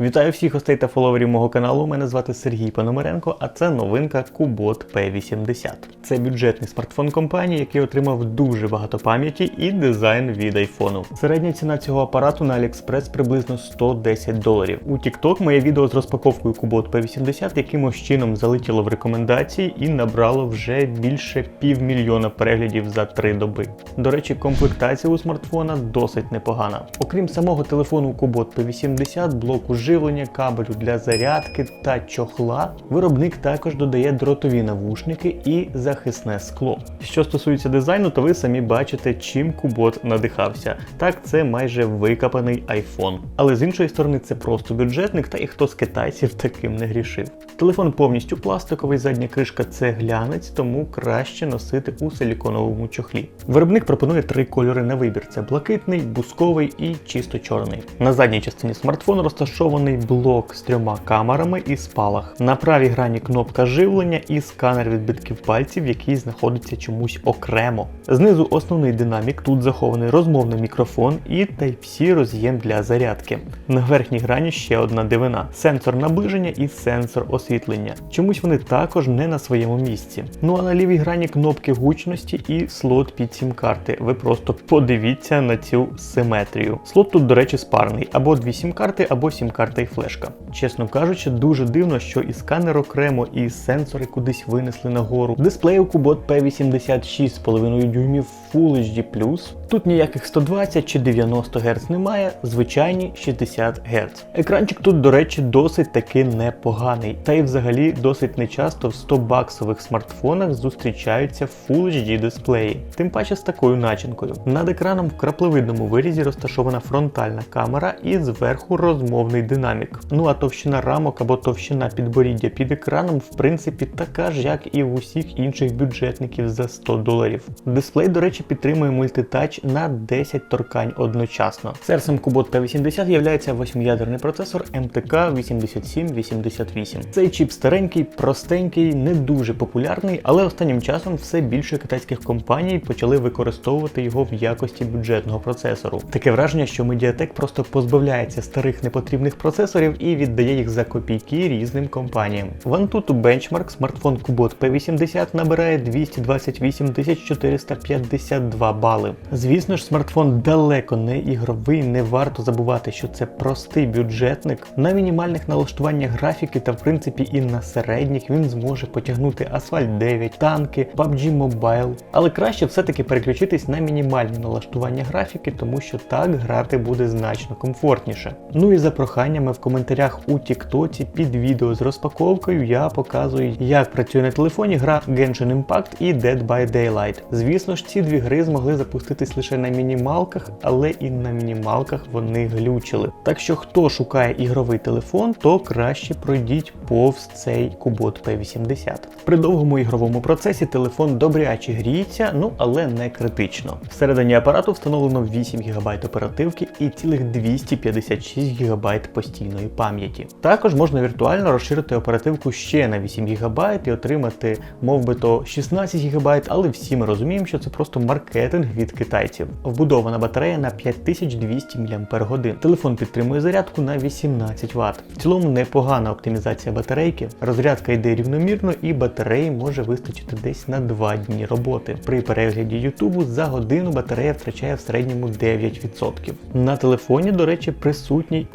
Вітаю всіх гостей та фоловерів мого каналу. Мене звати Сергій Пономаренко, а це новинка Kubot P80. Це бюджетний смартфон компанії, який отримав дуже багато пам'яті і дизайн від айфону. Середня ціна цього апарату на AliExpress приблизно 110 доларів. У TikTok моє відео з розпаковкою Kubot P80 якимось чином залетіло в рекомендації і набрало вже більше півмільйона переглядів за три доби. До речі, комплектація у смартфона досить непогана. Окрім самого телефону Kubot P80, блоку живлення, кабелю для зарядки та чохла, виробник також додає дротові навушники і захисне скло. Що стосується дизайну, то ви самі бачите, чим Kubot надихався. Так, це майже викопаний iPhone. Але з іншої сторони, це просто бюджетник, та і хто з китайців таким не грішив. Телефон повністю пластиковий, задня кришка це глянець, тому краще носити у силіконовому чохлі. Виробник пропонує три кольори на вибір: це блакитний, бусковий і чисто чорний. На задній частині смартфону розташований блок з трьома камерами і спалах. На правій грані кнопка живлення і сканер відбитків пальців, який знаходиться чомусь окремо. Знизу основний динамік, тут захований розмовний мікрофон і Type-C роз'єм для зарядки. На верхній грані ще одна дивина: сенсор наближення і сенсор освітлення. Чомусь вони також не на своєму місці. Ну а на лівій грані кнопки гучності і слот під сім-карти. Ви просто подивіться на цю симетрію. Слот тут, до речі, спарний, або дві сім-карти, або сім-карта і флешка. Чесно кажучи, дуже дивно, що і сканер окремо, і сенсори кудись винесли нагору. Дисплей у Kubot P80 6,5 дюймів Full HD+. Тут ніяких 120 чи 90 Гц немає, звичайні 60 Гц. Екранчик тут, до речі, досить таки непоганий. Та й взагалі досить нечасто в 100 баксових смартфонах зустрічаються Full HD дисплеї, тим паче з такою начинкою. Над екраном в краплевидному вирізі розташована фронтальна камера і зверху розмовний динамік. Ну а товщина рамок або товщина підборіддя під екраном, в принципі, така ж, як і в усіх інших бюджетників за 100 доларів. Дисплей, до речі, підтримує мультитач на 10 торкань одночасно. Серцем Kubot P80 є 8-ядерний процесор MTK 8788. Цей чіп старенький, простенький, не дуже популярний, але останнім часом все більше китайських компаній почали використовувати його в якості бюджетного процесору. Таке враження, що Mediatek просто позбавляється старих непотрібних процесорів і віддає їх за копійки різним компаніям. В Antutu Benchmark смартфон Kubot P80 набирає 228 452 бали. Звісно ж, смартфон далеко не ігровий, не варто забувати, що це простий бюджетник. На мінімальних налаштуваннях графіки та в принципі і на середніх він зможе потягнути Asphalt 9, танки, PUBG Mobile. Але краще все-таки переключитись на мінімальні налаштування графіки, тому що так грати буде значно комфортніше. Ну і за проханнями в коментарях у Тіктоці під відео з розпаковкою я показую, як працює на телефоні гра Genshin Impact і Dead by Daylight. Звісно ж, ці дві гри змогли запуститись лише на мінімалках, але і на мінімалках вони глючили. Так що хто шукає ігровий телефон, то краще пройдіть повз цей Kubot P80. При довгому ігровому процесі телефон добряче гріється, ну але не критично. Всередині апарату встановлено 8 ГБ оперативки і цілих 256 ГБ постійної пам'яті. Також можна віртуально розширити оперативку ще на 8 ГБ і отримати, мов би то 16 ГБ, але всі ми розуміємо, що це просто маркетинг від китайців. Вбудована батарея на 5200 мАч. Телефон підтримує зарядку на 18 Вт. В цілому непогана оптимізація батарейки. Розрядка йде рівномірно і батареї може вистачити десь на 2 дні роботи. При перегляді Ютубу за годину батарея втрачає в середньому 9%. На телефоні, до речі, присутній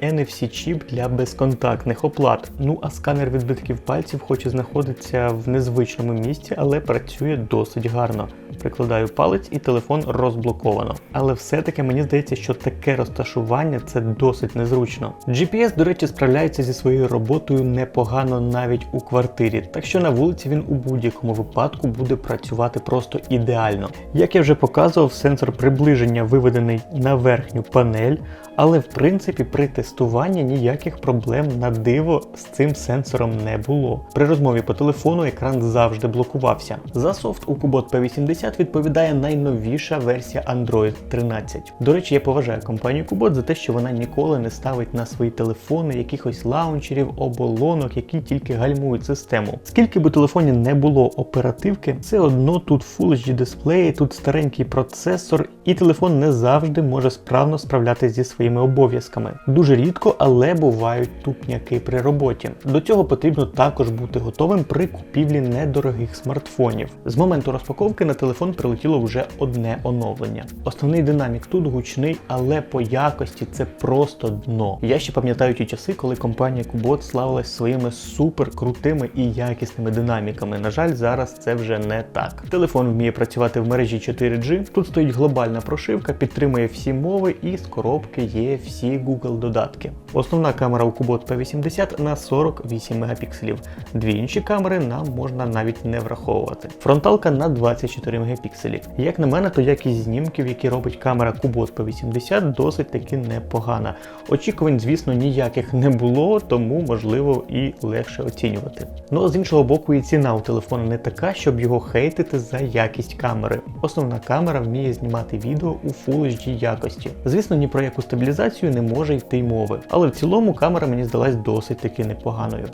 NFC-чіп для безконтактних оплат. Ну а сканер відбитків пальців, хоч і знаходиться в незвичному місці, але працює досить гарно. Прикладаю палець і телефон розблоковано. Але все-таки мені здається, що таке розташування це досить незручно. GPS, до речі, справляється зі своєю роботою непогано навіть у квартирі, так що на вулиці він у будь-якому випадку буде працювати просто ідеально. Як я вже показував, сенсор приближення виведений на верхню панель, але в принципі при тестуванні ніяких проблем на диво з цим сенсором не було. При розмові по телефону екран завжди блокувався. За софт у Kubot P80 відповідає найновіша версія Android 13. До речі, я поважаю компанію Kubot за те, що вона ніколи не ставить на свої телефони якихось лаунчерів, оболонок, які тільки гальмують систему. Скільки би телефоні не було оперативки, все одно тут Full HD дисплеї, тут старенький процесор, і телефон не завжди може справно справлятися зі своїми обов'язками. Дуже рідко, але але бувають тупняки при роботі. До цього потрібно також бути готовим при купівлі недорогих смартфонів. З моменту розпаковки на телефон прилетіло вже одне оновлення. Основний динамік тут гучний, але по якості це просто дно. Я ще пам'ятаю ті часи, коли компанія Kubot славилась своїми супер крутими і якісними динаміками. На жаль, зараз це вже не так. Телефон вміє працювати в мережі 4G. Тут стоїть глобальна прошивка, підтримує всі мови і з коробки є всі Google додатки. Основна камера у Kubot P80 на 48 мегапікселів. Дві інші камери нам можна навіть не враховувати. Фронталка на 24 мегапікселі. Як на мене, то якість знімків, які робить камера Kubot P80, досить таки непогана. Очікувань, звісно, ніяких не було, тому можливо і легше оцінювати. Ну а з іншого боку, і ціна у телефону не така, щоб його хейтити за якість камери. Основна камера вміє знімати відео у Full HD якості. Звісно, ні про яку стабілізацію не може йти мови, але в цілому камера мені здалась досить таки непоганою.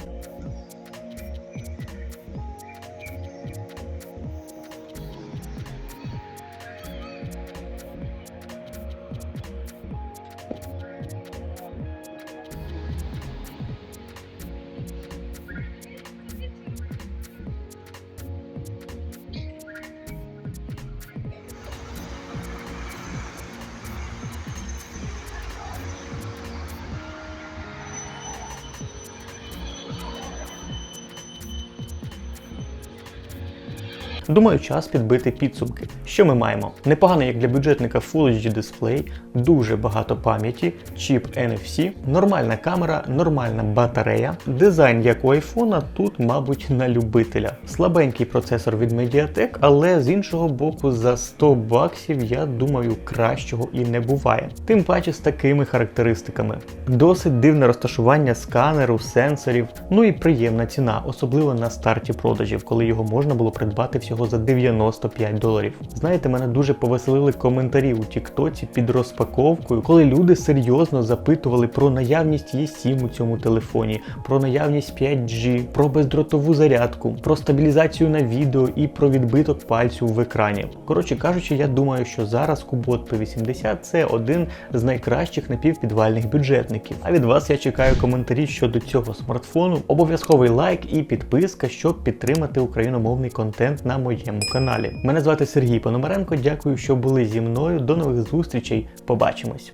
Думаю, час підбити підсумки. Що ми маємо? Непоганий як для бюджетника Full HD дисплей, дуже багато пам'яті, чіп NFC, нормальна камера, нормальна батарея. Дизайн як у айфона тут, мабуть, на любителя. Слабенький процесор від Mediatek, але з іншого боку, за 100 баксів, я думаю, кращого і не буває. Тим паче з такими характеристиками. Досить дивне розташування сканеру, сенсорів, ну і приємна ціна, особливо на старті продажів, коли його можна було придбати всього за 95 доларів. Знаєте, мене дуже повеселили коментарі у Тіктоці під розпаковкою, коли люди серйозно запитували про наявність E7 у цьому телефоні, про наявність 5G, про бездротову зарядку, про стабілізацію на відео і про відбиток пальцю в екрані. Коротше кажучи, я думаю, що зараз Kubot P80 це один з найкращих напівпідвальних бюджетників. А від вас я чекаю коментарі щодо цього смартфону. Обов'язковий лайк і підписка, щоб підтримати україномовний контент на моєму каналі. Мене звати Сергій Пономаренко. Дякую, що були зі мною. До нових зустрічей. Побачимось.